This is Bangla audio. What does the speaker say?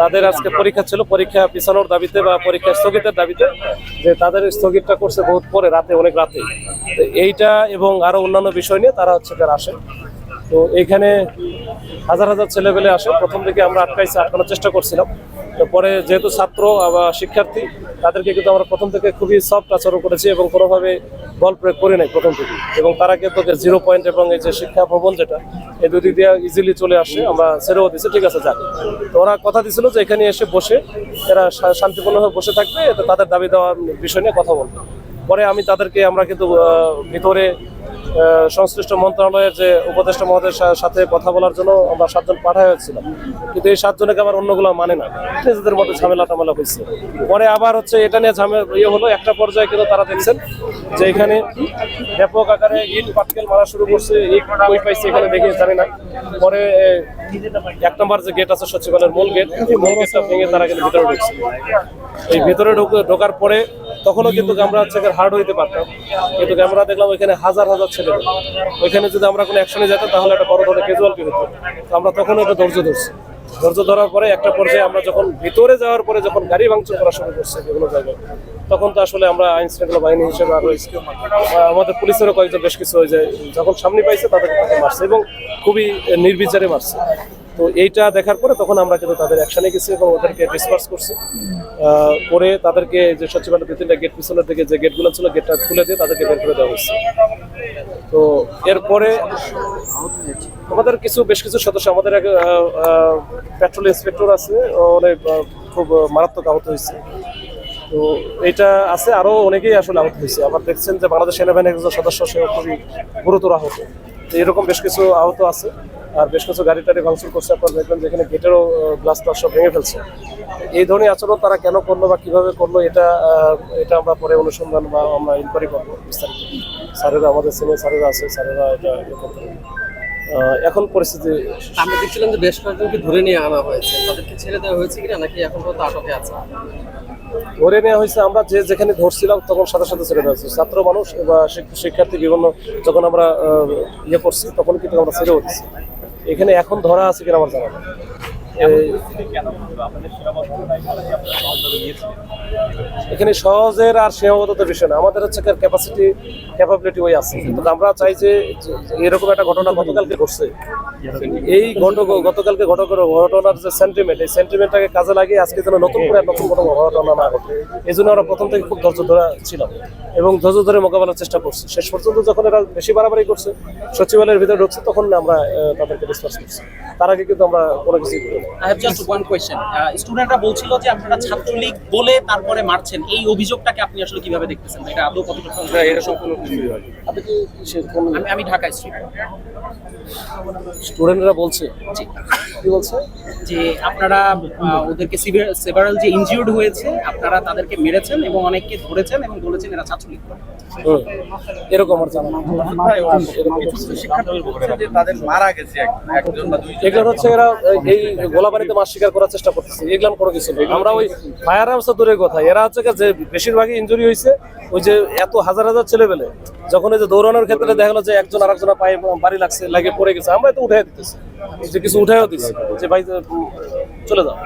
তাদের আজকে পরীক্ষা ছিল, পরীক্ষা পিছানোর দাবিতে বা পরীক্ষা স্থগিতের দাবিতে যে তাদের স্থগিতটা করছে বহুত পরে, রাতে, অনেক রাতে। তো এইটা এবং আরও অন্যান্য বিষয় নিয়ে তারা হচ্ছে তারা আসে। তো এখানে হাজার হাজার ছেলেপেলে আসে। প্রথম থেকে আমরা আটকাইছি, আটকানোর চেষ্টা করছিলাম। পরে যেহেতু ছাত্র বা শিক্ষার্থী, তাদেরকে কিন্তু আমরা প্রথম থেকে খুবই সফট আচরণ করেছি এবং কোনোভাবে বল প্রয়োগ করি নাই প্রথম থেকে। এবং তারা কিন্তু জিরো পয়েন্ট এবং এই যে শিক্ষা ভবন যেটা, এই দুদিক দিয়ে ইজিলি চলে আসে, আমরা ছেড়েও দিচ্ছি ঠিক আছে, যাক। তো ওরা কথা দিছিল যে এখানে এসে বসে, এরা শান্তিপূর্ণভাবে বসে থাকবে তাদের দাবি দেওয়ার বিষয় নিয়ে কথা বলবে। পরে আমি তাদেরকে, আমরা কিন্তু ভিতরে সংশ্লিষ্ট মন্ত্রণালয়ের যে উপদেষ্টা মহোদয়ের সাথে কথা বলার জন্য আমরা সাতজন পাঠায় হয়েছিলাম। কিন্তু এই সাতজনকে আবার অন্যগুলো মানে না। নিজেদের মধ্যে ঝামেলা টামেলা হয়েছে। পরে আবার হচ্ছে এটা নিয়ে ঝামেলা ইয়ে হলো, একটা পর্যায়ে কিন্তু তারা দেখছেন যে এখানে ব্যাপক আকারে ইট, পাটকেল মারা শুরু করছে। ইট পাইছে এখানে দেখে জানি না। পরে এক নম্বর যে গেট আছে সচিবালয়ের মূল গেট মূল গেটটা ভেঙে তারা কিন্তু ভিতরে ঢুকছে। এই ভিতরে ঢুকে- ঢোকার পরে তখনও কিন্তু আমরা হচ্ছে হার্ড হইতে পারতাম। কিন্তু আমরা দেখলাম ওইখানে হাজার হাজার ছেলে ওইখানে যদি আমরা কোনো অ্যাকশনে যেতাম, তাহলে একটা বড় ধরনের ক্যাজুয়ালিটি হতো তো আমরা তখনও একটা ধৈর্য ধরছি। ধৈর্য ধরার পরে একটা পর্যায়ে আমরা যখন ভিতরে যাওয়ার পরে যখন গাড়ি ভাঙচুর করা শুরু করছে বিভিন্ন জায়গায়, তখন তো আসলে আমরা আইন শৃঙ্খলা বাহিনী হিসেবে আরও আমাদের পুলিশেরও কয়েকজন বেশ কিছু হয়ে যায় যখন সামনে পাইছে, তাদেরকে মারছে এবং খুবই নির্বিচারে মারছে। তো এইটা দেখার পরে তখন আমরা কিন্তু তাদের অ্যাকশানে গেছি এবং ওদেরকে ডিসপার্স করছি। করে তাদেরকে যে সচিবালয় দু তিনটা গেট পিছনের দিকে যে গেটগুলো ছিল গেটটা খুলে দিয়ে তাদেরকে বের করে দেওয়া হয়েছে। তো এরপরে আমাদের কিছু, বেশ কিছু সদস্য আমাদের এক পেট্রোল ইন্সপেক্টর আছে, অনেক খুব মারাত্মক আহত হয়েছে। তো এটা আছে আরও অনেকেই আসলে আহত হয়েছে। আবার দেখছেন যে বাংলাদেশ সেনাবাহিনীর একজন সদস্য সে খুবই গুরুতর আহত। এরকম বেশ কিছু আহত আছে। আর বেশ কিছু গাড়ি টাড়ি ভাঙচুর করছে। আপনারা দেখবেন যেখানে গেটেরও গ্লাস টাস সব ভেঙে ফেলছে। এই ধরনের আচরণ তারা কেন করল বা কীভাবে করল এটা এটা আমরা পরে অনুসন্ধান বা আমরা ইনকোয়ারি করব বিস্তারিত। স্যারেরা আমাদের সিনিয়র স্যারেরা আছে স্যারেরা এটা করতে এখন পরিস্থিতি আমরা দেখছিলাম যে বেশ কয়েকজনকে ধরে নিয়ে আনা হয়েছে। তাদেরকে ছেড়ে দেওয়া হয়েছে কিনা নাকি এখন পর্যন্ত আটকে আছে? ধরে নেওয়া হয়েছে আমরা যে যেখানে ধরছিলাম তখন সাথে সাথে ছেড়ে দেওয়া হয়েছে। ছাত্র মানুষ বা শিক- শিক্ষার্থী বিভিন্ন যখন আমরা ইয়ে করছি তখন কিন্তু আমরা ছেড়ে দিচ্ছি। এখানে এখন ধরা আছে কিনা আমার জানা। এখানে সহজের আর সীমাবদ্ধতার বিষয় না। আমাদের হচ্ছে ক্যাপাসিটি ক্যাপাবিলিটি ওই আছে। কিন্তু আমরা চাই যে এরকম একটা ঘটনা গতকালকে ঘটছে। এই ঘটক গতকালকে ঘটক ঘটনার যে সেন্টিমেন্ট এই সেন্টিমেন্টটাকে কাজে লাগিয়ে আজকে যেন নতুন করে নতুন কোনো ঘটনা না ঘটে। এই জন্য আমরা প্রথম থেকে খুব ধৈর্য ধরা ছিলাম এবং ধৈর্য ধরে মোকাবেলার চেষ্টা করছি। শেষ পর্যন্ত যখন এরা বেশি বাড়াবাড়ি করছে সচিবালয়ের ভিতরে ঢুকছে তখন আমরা তাদেরকে ডিসকাস করছি। তার আগে কিন্তু আমরা কোনো কিছু করি। I have just one question স্টুডেন্টরা বলছিল যে আপনারা ছাত্রলীগ বলে তারপরে মারছেন। এই অভিযোগটাকে আপনি আসলে কীভাবে দেখতেছেন? এটা আদৌ কতটা এরকম কোনো কিছুই। আপনি কি আমি ঢাকা ঢাকায় স্ট্রিট স্টুডেন্টরা বলছে? জি। কি বলছে? যে আপনারা ওদেরকে সেভারাল যে ইনজিউর্ড হয়েছে আপনারা তাদেরকে মেরেছেন এবং অনেককে ধরেছেন এবং বলেছেন এরা ছাত্রলীগ। করে। এরকম আমার জানা তাদের মারা গেছে একজন বা দুইজন। এগুলো হচ্ছে এরা এই গোলাবাড়িতে মাছ শিকার করার চেষ্টা করতেছে। এগুলো কোনো কিছু নেই। আমরা ওই ফায়ার আর্মস দূরের কথা। এরা হচ্ছে কি যে বেশিরভাগই ইনজুরি হয়েছে ওই যে এত হাজার হাজার ছেলে পেলে যখন এই যে দৌড়ানোর ক্ষেত্রে দেখা গেলো যে একজন আর একজনের পায়ে বাড়ি লাগছে, লাগে পড়ে গেছে আমরা তো উঠে দিতেছি। যে কিছু উঠেও দিচ্ছি যে ভাই চলে যাও।